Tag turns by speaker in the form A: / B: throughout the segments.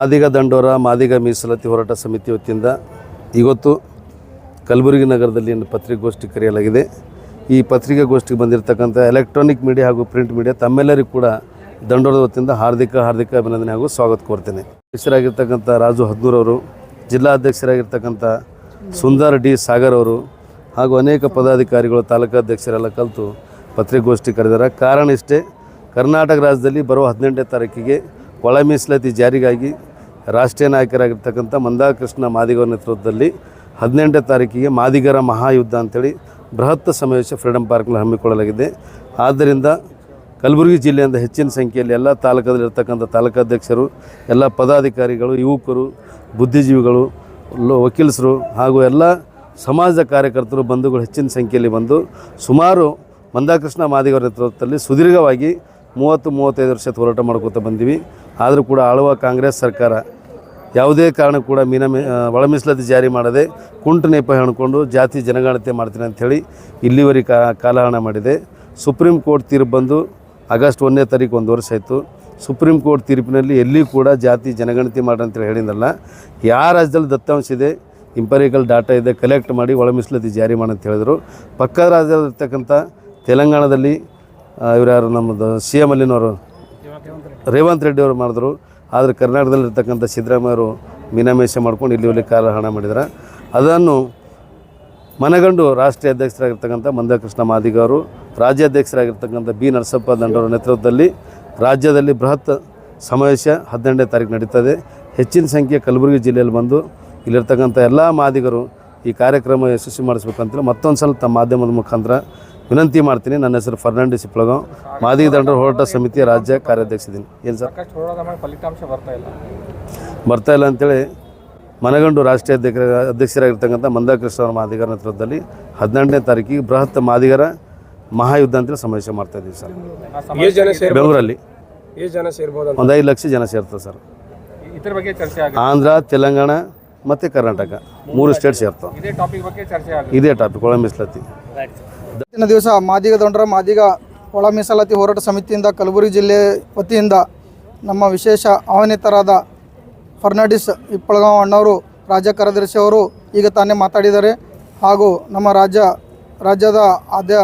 A: ಮಾದಿಗ ದಂಡೋರ, ಮಾದಿಗ ಮೀಸಲಾತಿ ಹೋರಾಟ ಸಮಿತಿ ವತಿಯಿಂದ ಇವತ್ತು ಕಲಬುರಗಿ ನಗರದಲ್ಲಿ ಪತ್ರಿಕಾಗೋಷ್ಠಿ ಕರೆಯಲಾಗಿದೆ. ಈ ಪತ್ರಿಕಾಗೋಷ್ಠಿಗೆ ಬಂದಿರತಕ್ಕಂಥ ಎಲೆಕ್ಟ್ರಾನಿಕ್ ಮೀಡಿಯಾ ಹಾಗೂ ಪ್ರಿಂಟ್ ಮೀಡಿಯಾ ತಮ್ಮೆಲ್ಲರಿಗೂ ಕೂಡ ದಂಡೋರದ ವತಿಯಿಂದ ಹಾರ್ದಿಕ ಹಾರ್ದಿಕ ಅಭಿನಂದನೆ ಹಾಗೂ ಸ್ವಾಗತ ಕೋರ್ತೇನೆ. ಅಧ್ಯಕ್ಷರಾಗಿರ್ತಕ್ಕಂಥ ರಾಜು ಹದ್ನೂರವರು ಜಿಲ್ಲಾಧ್ಯಕ್ಷರಾಗಿರ್ತಕ್ಕಂಥ ಸುಂದರ್ ಡಿ ಸಾಗರ್ ಅವರು ಹಾಗೂ ಅನೇಕ ಪದಾಧಿಕಾರಿಗಳು ತಾಲೂಕಾಧ್ಯಕ್ಷರೆಲ್ಲ ಕಲಿತು ಪತ್ರಿಕಾಗೋಷ್ಠಿ ಕರೆದಾರ ಕಾರಣ ಇಷ್ಟೇ, ಕರ್ನಾಟಕ ರಾಜ್ಯದಲ್ಲಿ ಬರುವ ಹದಿನೆಂಟನೇ ತಾರೀಕಿಗೆ ಒಳ ಮೀಸಲಾತಿ ಜಾರಿಗಾಗಿ ರಾಷ್ಟ್ರೀಯ ನಾಯಕರಾಗಿರ್ತಕ್ಕಂಥ ಮಂದಾಕೃಷ್ಣ ಮಾದಿಗರ ನೇತೃತ್ವದಲ್ಲಿ ಹದಿನೆಂಟನೇ ತಾರೀಕಿಗೆ ಮಾದಿಗರ ಮಹಾಯುದ್ಧ ಅಂಥೇಳಿ ಬೃಹತ್ ಸಮಾವೇಶ ಫ್ರೀಡಮ್ ಪಾರ್ಕ್ನಲ್ಲಿ ಹಮ್ಮಿಕೊಳ್ಳಲಾಗಿದೆ. ಆದ್ದರಿಂದ ಕಲಬುರಗಿ ಜಿಲ್ಲೆಯಿಂದ ಹೆಚ್ಚಿನ ಸಂಖ್ಯೆಯಲ್ಲಿ ಎಲ್ಲ ತಾಲೂಕದಲ್ಲಿರ್ತಕ್ಕಂಥ ತಾಲೂಕಾಧ್ಯಕ್ಷರು, ಎಲ್ಲ ಪದಾಧಿಕಾರಿಗಳು, ಯುವಕರು, ಬುದ್ಧಿಜೀವಿಗಳು ವಕೀಲರು ಹಾಗೂ ಎಲ್ಲ ಸಮಾಜದ ಕಾರ್ಯಕರ್ತರು, ಬಂಧುಗಳು ಹೆಚ್ಚಿನ ಸಂಖ್ಯೆಯಲ್ಲಿ ಬಂದು ಸುಮಾರು ಮಂದಾಕೃಷ್ಣ ಮಾದಿಗರ ನೇತೃತ್ವದಲ್ಲಿ ಸುದೀರ್ಘವಾಗಿ ಮೂವತ್ತು ಮೂವತ್ತೈದು ವರ್ಷ ಹೋರಾಟ ಮಾಡ್ಕೋತಾ ಬಂದೀವಿ. ಆದರೂ ಕೂಡ ಆಳುವ ಕಾಂಗ್ರೆಸ್ ಸರ್ಕಾರ ಯಾವುದೇ ಕಾರಣ ಕೂಡ ಮೀನ ಒಳ ಜಾರಿ ಮಾಡದೆ ಕುಂಟು ನೆಪ ಹೇಳ್ಕೊಂಡು ಜಾತಿ ಜನಗಣತಿ ಮಾಡ್ತೀನಿ ಅಂಥೇಳಿ ಇಲ್ಲಿವರೆಗೆ ಕಾಲಹರಣ ಮಾಡಿದೆ. ಸುಪ್ರೀಂ ಕೋರ್ಟ್ ತೀರ್ಪು ಬಂದು ಆಗಸ್ಟ್ ಒಂದನೇ ತಾರೀಕು ಒಂದು ವರ್ಷ ಆಯಿತು. ಸುಪ್ರೀಂ ಕೋರ್ಟ್ ತೀರ್ಪಿನಲ್ಲಿ ಎಲ್ಲಿ ಕೂಡ ಜಾತಿ ಜನಗಣತಿ ಮಾಡಿ ಅಂತೇಳಿ ಹೇಳಿದಲ್ಲ ಯಾವ ರಾಜ್ಯದಲ್ಲಿ ದತ್ತಾಂಶ ಇದೆ ಇಂಪರಿಕಲ್ ಡಾಟಾ ಇದೆ, ಕಲೆಕ್ಟ್ ಮಾಡಿ ಒಳ ಜಾರಿ ಮಾಡಿ ಅಂತ ಹೇಳಿದರು. ಪಕ್ಕದ ರಾಜ್ಯದಲ್ಲಿರ್ತಕ್ಕಂಥ ತೆಲಂಗಾಣದಲ್ಲಿ ಇವರ್ಯಾರು ಯಾರು ನಮ್ಮದು ಸಿ ಎಂ ಅಲ್ಲಿನವರು ರೇವಂತ್ ರೆಡ್ಡಿ ಅವರು ಮಾಡಿದ್ರು. ಆದರೆ ಕರ್ನಾಟಕದಲ್ಲಿರ್ತಕ್ಕಂಥ ಸಿದ್ದರಾಮಯ್ಯವರು ಮೀನಾಮೇಷ ಮಾಡ್ಕೊಂಡು ಇಲ್ಲಿ ಕಾಲ ಹಣ ಮಾಡಿದ್ದಾರೆ ಅದನ್ನು ಮನಗಂಡು ರಾಷ್ಟ್ರೀಯ ಅಧ್ಯಕ್ಷರಾಗಿರ್ತಕ್ಕಂಥ ಮಂದಕೃಷ್ಣ ಮಾದಿಗ ಅವರು ರಾಜ್ಯಾಧ್ಯಕ್ಷರಾಗಿರ್ತಕ್ಕಂಥ ಬಿ ನರಸಪ್ಪ ದಂಡವರ ನೇತೃತ್ವದಲ್ಲಿ ರಾಜ್ಯದಲ್ಲಿ ಬೃಹತ್ ಸಮಾವೇಶ ಹದಿನೆಂಟನೇ ತಾರೀಕು ನಡೀತದೆ. ಹೆಚ್ಚಿನ ಸಂಖ್ಯೆ ಕಲಬುರಗಿ ಜಿಲ್ಲೆಯಲ್ಲಿ ಬಂದು ಇಲ್ಲಿರ್ತಕ್ಕಂಥ ಎಲ್ಲ ಮಾದಿಗರು ಈ ಕಾರ್ಯಕ್ರಮ ಯಶಸ್ವಿ ಮಾಡಿಸ್ಬೇಕಂತೇಳಿ ಮತ್ತೊಂದು ಸಲ ತಮ್ಮ ಮಾಧ್ಯಮದ ಮುಖಾಂತರ ವಿನಂತಿ ಮಾಡ್ತೀನಿ. ನನ್ನ ಹೆಸರು ಫರ್ನಾಂಡಿಸ್ ಇಪ್ಳಗಾಂವ್ ಮಾದಿಗ ದಂಡರ ಹೋರಾಟ ಸಮಿತಿಯ ರಾಜ್ಯ ಕಾರ್ಯಾಧ್ಯಕ್ಷ ಇದ್ದೀನಿ ಏನು ಸರ್?
B: ಫಲಿತಾಂಶ ಬರ್ತಾ ಇಲ್ಲ.
A: ಬರ್ತಾ ಇಲ್ಲ ಅಂತೇಳಿ ಮನಗಂಡು ರಾಷ್ಟ್ರೀಯ ಅಧ್ಯಕ್ಷ ಅಧ್ಯಕ್ಷರಾಗಿರ್ತಕ್ಕಂಥ ಮಂದಾಕೃಷ್ಣ ಅವರ ಮಾದಿಗರ ನೇತೃತ್ವದಲ್ಲಿ ಹದಿನೆಂಟನೇ ತಾರೀಕಿಗೆ ಬೃಹತ್ ಮಾದಿಗರ ಮಹಾಯುದ್ಧ ಅಂತೇಳಿ ಸಮಾವೇಶ ಮಾಡ್ತಾ ಇದ್ದೀವಿ ಸರ್.
B: ಎಷ್ಟು ಜನ ಸೇರ್
A: ಬೆಂಗಳೂರಲ್ಲಿ. ಒಂದು ಐದು ಲಕ್ಷ ಜನ ಸೇರ್ತದೆ ಸರ್.
B: ಇದ್ರ ಬಗ್ಗೆ ಚರ್ಚೆ ಆಗುತ್ತೆ.
A: ಆಂಧ್ರ ತೆಲಂಗಾಣ ಮತ್ತು ಕರ್ನಾಟಕ. ಮೂರು ಸ್ಟೇಟ್ ಸೇರ್ತವೆ.
B: ಇದೇ ಟಾಪಿಕ್ ಬಗ್ಗೆ ಚರ್ಚೆ ಆಗುತ್ತೆ.
A: ಇದೇ ಟಾಪಿಕ್ ಒಳ ಮೀಸಲಾತಿ.
C: ಇವತ್ತಿನ ದಿವಸ ಮಾದಿಗ ದೊಂಡರ ಮಾದಿಗ ಒಳ ಮೀಸಲಾತಿ ಹೋರಾಟ ಸಮಿತಿಯಿಂದ ಕಲಬುರಗಿ ಜಿಲ್ಲೆ ವತಿಯಿಂದ ನಮ್ಮ ವಿಶೇಷ ಆಹ್ವಾನಿತರಾದ ಫರ್ನಾಂಡಿಸ್ ಇಪ್ಪಳಗಾಂವ್ ಅಣ್ಣವರು ರಾಜ್ಯ ಕಾರ್ಯದರ್ಶಿ ಅವರು ಈಗ ತಾನೇ ಮಾತಾಡಿದ್ದಾರೆ. ಹಾಗೂ ನಮ್ಮ ರಾಜ್ಯ ರಾಜ್ಯದ ಆದ್ಯ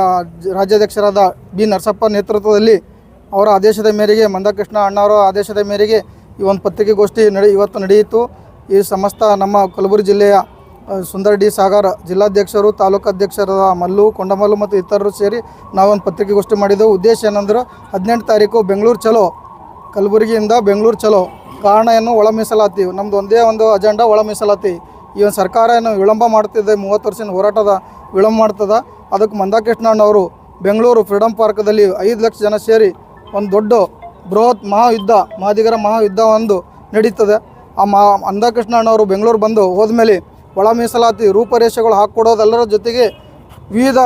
C: ರಾಜ್ಯಾಧ್ಯಕ್ಷರಾದ ಬಿ ನರಸಪ್ಪ ನೇತೃತ್ವದಲ್ಲಿ ಅವರ ಆದೇಶದ ಮೇರೆಗೆ ಮಂದಕೃಷ್ಣ ಅಣ್ಣವರ ಆದೇಶದ ಮೇರೆಗೆ ಈ ಒಂದು ಪತ್ರಿಕೆಗೋಷ್ಠಿ ನಡೆ ಇವತ್ತು ನಡೆಯಿತು. ಈ ಸಮಸ್ತ ನಮ್ಮ ಕಲಬುರಗಿ ಜಿಲ್ಲೆಯ ಸುಂದರ್ಡಿ ಸುಂದರ್ ಡಿ ಸಾಗರ್ ಜಿಲ್ಲಾಧ್ಯಕ್ಷರು ತಾಲೂಕಾಧ್ಯಕ್ಷರಾದ ಮಲ್ಲು, ಕೊಂಡಮಲ್ಲು ಮತ್ತು ಇತರರು ಸೇರಿ ನಾವೊಂದು ಪತ್ರಿಕೆಗೋಷ್ಠಿ ಮಾಡಿದ್ದೆವು ಉದ್ದೇಶ ಏನಂದ್ರೆ ಹದಿನೆಂಟು ತಾರೀಕು ಬೆಂಗಳೂರು ಚಲೋ, ಕಲಬುರಗಿಯಿಂದ ಬೆಂಗಳೂರು ಚಲೋ. ಕಾರಣ ಏನು? ಒಳ ಮೀಸಲಾತಿ. ನಮ್ದು ಒಂದೇ ಒಂದು ಅಜೆಂಡಾ ಒಳ ಮೀಸಲಾತಿ. ಈ ಒಂದು ಸರ್ಕಾರ ಏನು ವಿಳಂಬ ಮಾಡ್ತಿದೆ, ಮೂವತ್ತು ವರ್ಷದ ಹೋರಾಟದ ವಿಳಂಬ ಮಾಡ್ತದೆ. ಅದಕ್ಕೆ ಮಂದಾಕೃಷ್ಣ ಅವರು ಬೆಂಗಳೂರು ಫ್ರೀಡಮ್ ಪಾರ್ಕ್ದಲ್ಲಿ ಐದು ಲಕ್ಷ ಜನ ಸೇರಿ ಒಂದು ದೊಡ್ಡ ಬೃಹತ್ ಮಹಾಯುದ್ಧ, ಮಾದಿಗರ ಮಹಾಯುದ್ಧ ಒಂದು ನಡೀತದೆ. ಆ ಮಾ ಅಂದಾಕೃಷ್ಣ ಅಣ್ಣವರು ಬೆಂಗಳೂರು ಬಂದು ಹೋದ್ಮೇಲೆ ಒಳ ಮೀಸಲಾತಿ ರೂಪರೇಷೆಗಳು ಹಾಕ್ಕೊಡೋದೆಲ್ಲರ ಜೊತೆಗೆ ವಿವಿಧ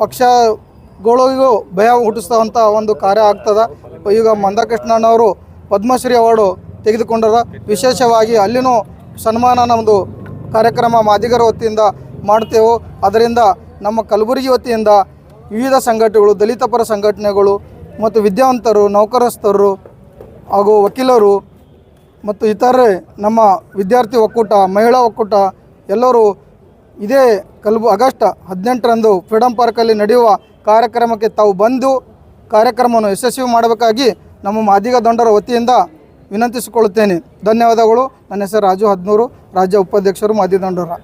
C: ಪಕ್ಷಗಳಿಗೂ ಭಯ ಹುಟ್ಟಿಸ್ತವಂಥ ಒಂದು ಕಾರ್ಯ ಆಗ್ತದೆ. ಈಗ ಮಂದಾಕೃಷ್ಣನವರು ಪದ್ಮಶ್ರೀ ಅವಾರ್ಡು ತೆಗೆದುಕೊಂಡರ ವಿಶೇಷವಾಗಿ ಅಲ್ಲಿನೂ ಸನ್ಮಾನ ನಮ್ಮದು ಕಾರ್ಯಕ್ರಮ ಮಾದಿಗರ ವತಿಯಿಂದ ಮಾಡ್ತೇವೆ. ಅದರಿಂದ ನಮ್ಮ ಕಲಬುರಗಿ ವತಿಯಿಂದ ವಿವಿಧ ಸಂಘಟನೆಗಳು, ದಲಿತ ಪರ ಸಂಘಟನೆಗಳು ಮತ್ತು ವಿದ್ಯಾವಂತರು, ನೌಕರಸ್ಥರು ಹಾಗೂ ವಕೀಲರು ಮತ್ತು ಇತರೆ ನಮ್ಮ ವಿದ್ಯಾರ್ಥಿ ಒಕ್ಕೂಟ, ಮಹಿಳಾ ಒಕ್ಕೂಟ, ಎಲ್ಲರೂ ಇದೇ ಕಲ್ಬು, ಆಗಸ್ಟ್ ಹದಿನೆಂಟರಂದು ಫ್ರೀಡಮ್ ಪಾರ್ಕಲ್ಲಿ ನಡೆಯುವ ಕಾರ್ಯಕ್ರಮಕ್ಕೆ ತಾವು ಬಂದು ಕಾರ್ಯಕ್ರಮವನ್ನು ಯಶಸ್ವಿ ಮಾಡಬೇಕಾಗಿ ನಮ್ಮ ಮಾದಿಗ ದೊಂಡರ ವತಿಯಿಂದ ವಿನಂತಿಸಿಕೊಳ್ಳುತ್ತೇನೆ. ಧನ್ಯವಾದಗಳು. ನನ್ನ ಹೆಸರು ರಾಜು ಹದ್ನೂರು, ರಾಜ್ಯ ಉಪಾಧ್ಯಕ್ಷರು ಮಾದಿ ದೊಂಡರ.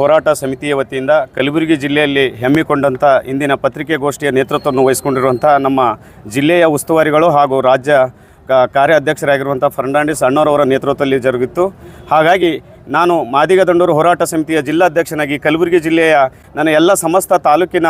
D: ಹೋರಾಟ ಸಮಿತಿಯ ವತಿಯಿಂದ ಕಲಬುರಗಿ ಜಿಲ್ಲೆಯಲ್ಲಿ ಹೆಮ್ಮಿಕೊಂಡಂಥ ಇಂದಿನ ಪತ್ರಿಕೆಗೋಷ್ಠಿಯ ನೇತೃತ್ವವನ್ನು ವಹಿಸಿಕೊಂಡಿರುವಂಥ ನಮ್ಮ ಜಿಲ್ಲೆಯ ಉಸ್ತುವಾರಿಗಳು ಹಾಗೂ ರಾಜ್ಯ ಕಾರ್ಯಾಧ್ಯಕ್ಷರಾಗಿರುವಂಥ ಫರ್ನಾಂಡಿಸ್ ಅಣ್ಣವರವರ ನೇತೃತ್ವದಲ್ಲಿ ಜರುಗಿತ್ತು. ಹಾಗಾಗಿ ನಾನು ಮಾದಿಗ ದಂಡೂರು ಹೋರಾಟ ಸಮಿತಿಯ ಜಿಲ್ಲಾಧ್ಯಕ್ಷನಾಗಿ ಕಲಬುರಗಿ ಜಿಲ್ಲೆಯ ನನ್ನ ಎಲ್ಲ ಸಮಸ್ತ ತಾಲೂಕಿನ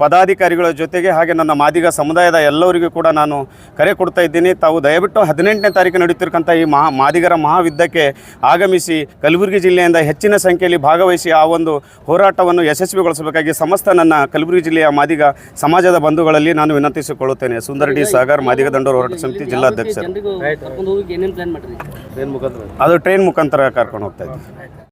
D: ಪದಾಧಿಕಾರಿಗಳ ಜೊತೆಗೆ ಹಾಗೆ ನನ್ನ ಮಾದಿಗ ಸಮುದಾಯದ ಎಲ್ಲರಿಗೂ ಕೂಡ ನಾನು ಕರೆ ಕೊಡ್ತಾ ಇದ್ದೀನಿ. ತಾವು ದಯವಿಟ್ಟು ಹದಿನೆಂಟನೇ ತಾರೀಕು ನಡೀತಿರ್ತಕ್ಕಂಥ ಈ ಮಹಾ ಮಾದಿಗರ ಮಹಾಯುದ್ಧಕ್ಕೆ ಆಗಮಿಸಿ ಕಲಬುರಗಿ ಜಿಲ್ಲೆಯಿಂದ ಹೆಚ್ಚಿನ ಸಂಖ್ಯೆಯಲ್ಲಿ ಭಾಗವಹಿಸಿ ಆ ಒಂದು ಹೋರಾಟವನ್ನು ಯಶಸ್ವಿಗೊಳಿಸಬೇಕಾಗಿ ಸಮಸ್ತ ನನ್ನ ಕಲಬುರಗಿ ಜಿಲ್ಲೆಯ ಮಾದಿಗ ಸಮಾಜದ ಬಂಧುಗಳಲ್ಲಿ ನಾನು ವಿನಂತಿಸಿಕೊಳ್ಳುತ್ತೇನೆ. ಸುಂದರ್ ಡಿ ಸಾಗರ್ ಮಾದಿಗ ದಂಡೂರು ಹೋರಾಟ ಸಮಿತಿ ಜಿಲ್ಲಾಧ್ಯಕ್ಷರು. ಅದು ಟ್ರೈನ್ ಮುಖಾಂತರ ಕರ್ಕೊಂಡು ಹೋಗ್ತಾ ಇದ್ದೀವಿ